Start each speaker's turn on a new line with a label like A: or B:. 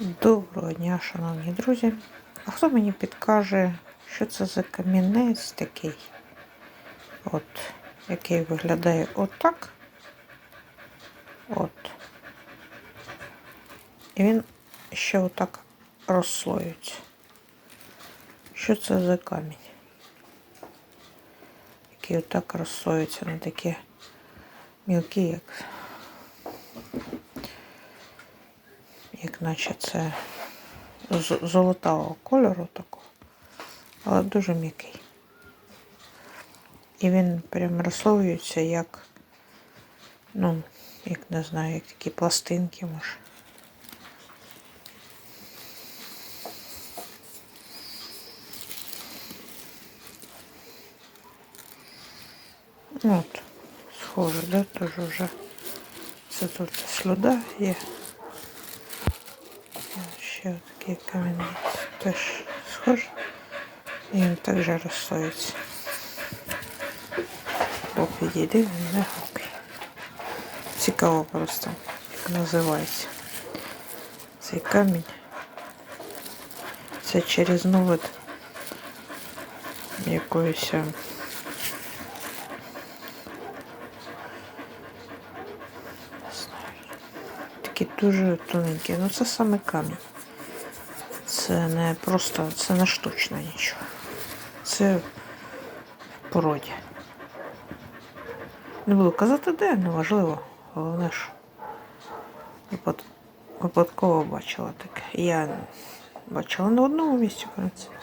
A: Доброго дня, шановні друзі. А хто мені підкаже, що це за камінець такий? От, який виглядає отак. От. І він ще отак розслоюється. Що це за камінь? Який отак розслоюється на такі мілкі, як як наче це з- золотавого кольору такого, але дуже м'який. І він прям розслоюється як, ну, як не знаю, як такі пластинки, може. От, схоже, да, теж вже. Це тут слюда є. Ще такий камінець теж схож. І він також розслоїться. Бо підійде, він не гукає. Цікаво просто, як називається. Цей камінь. Це через новид якоїсь. е, Такі дуже тоненькі. Ну це саме камінь. Це не просто, це не штучно нічого. Це в породі. Не буду казати де, неважливо. Головне, ж випад... випадково бачила таке. Я бачила на одному місці, в принципі.